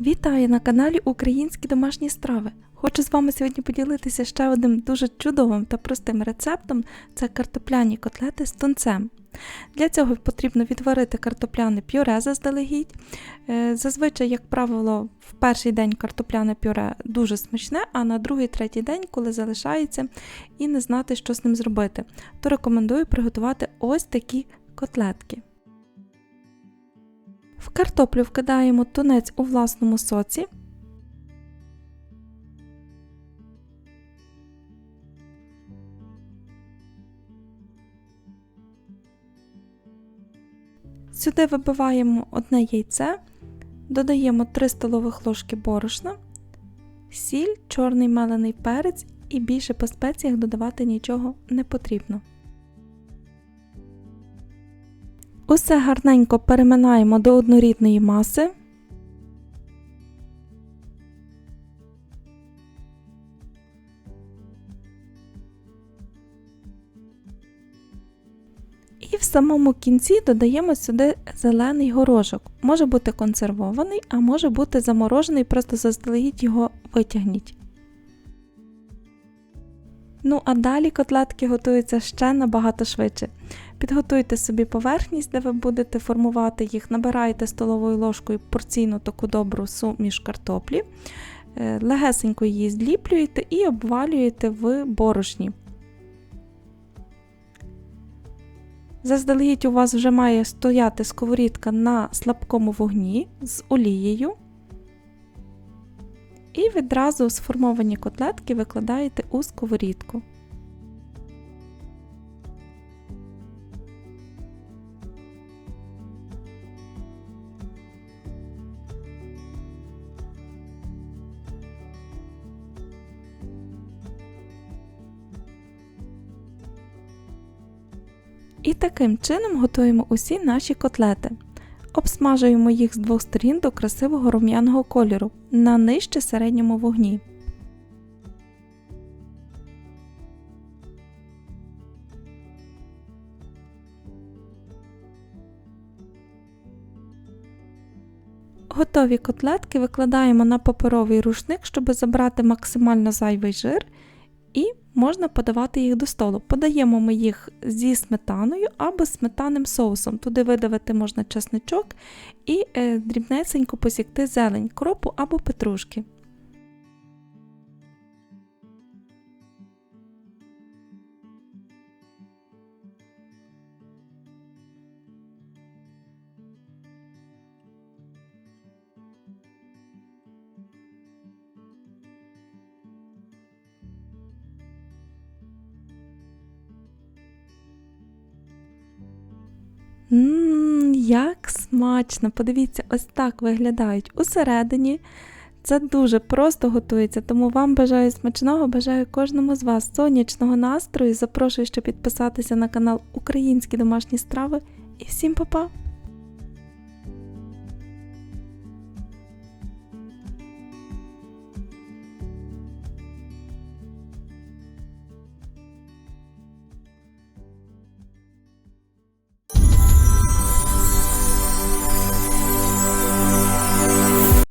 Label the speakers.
Speaker 1: Вітаю на каналі Українські домашні страви. Хочу з вами сьогодні поділитися ще одним дуже чудовим та простим рецептом це картопляні котлети з тунцем. Для цього потрібно відварити картопляне пюре заздалегідь. Е, Зазвичай, як правило, в перший день картопляне пюре дуже смачне, а на другий-третій день, коли залишається і не знати, що з ним зробити, то рекомендую приготувати ось такі котлетки. В картоплю вкидаємо тунець у власному соці. Сюди вибиваємо одне яйце, додаємо 3 столових ложки борошна, сіль, чорний мелений перець і більше по спеціях додавати нічого не потрібно. Усе гарненько переминаємо до однорідної маси. І в самому кінці додаємо сюди зелений горошок. Може бути консервований, а може бути заморожений, просто заздалегідь його витягніть. Ну а далі котлетки готуються ще набагато швидше. Підготуйте собі поверхність, де ви будете формувати їх, набирайте столовою ложкою порційну таку добру суміш картоплі, е, легесенько її зліплюєте і обвалюєте в борошні. Заздалегідь у вас вже має стояти сковорідка на слабкому вогні з олією. І відразу сформовані котлетки викладаєте у сковорідку. І таким чином готуємо усі наші котлети. Обсмажуємо їх з двох сторін до красивого рум'яного кольору на нижче середньому вогні. Готові котлетки викладаємо на паперовий рушник, щоб забрати максимально зайвий жир, і можна подавати їх до столу. Подаємо ми їх зі сметаною або сметанним соусом. Туди видавити можна чесничок і е, дрібнесенько посікти зелень, кропу або петрушки. Ммм, як смачно! Подивіться, ось так виглядають усередині. Це дуже просто готується, тому вам бажаю смачного, бажаю кожному з вас сонячного настрою. Запрошую ще підписатися на канал Українські домашні страви. І всім па-па!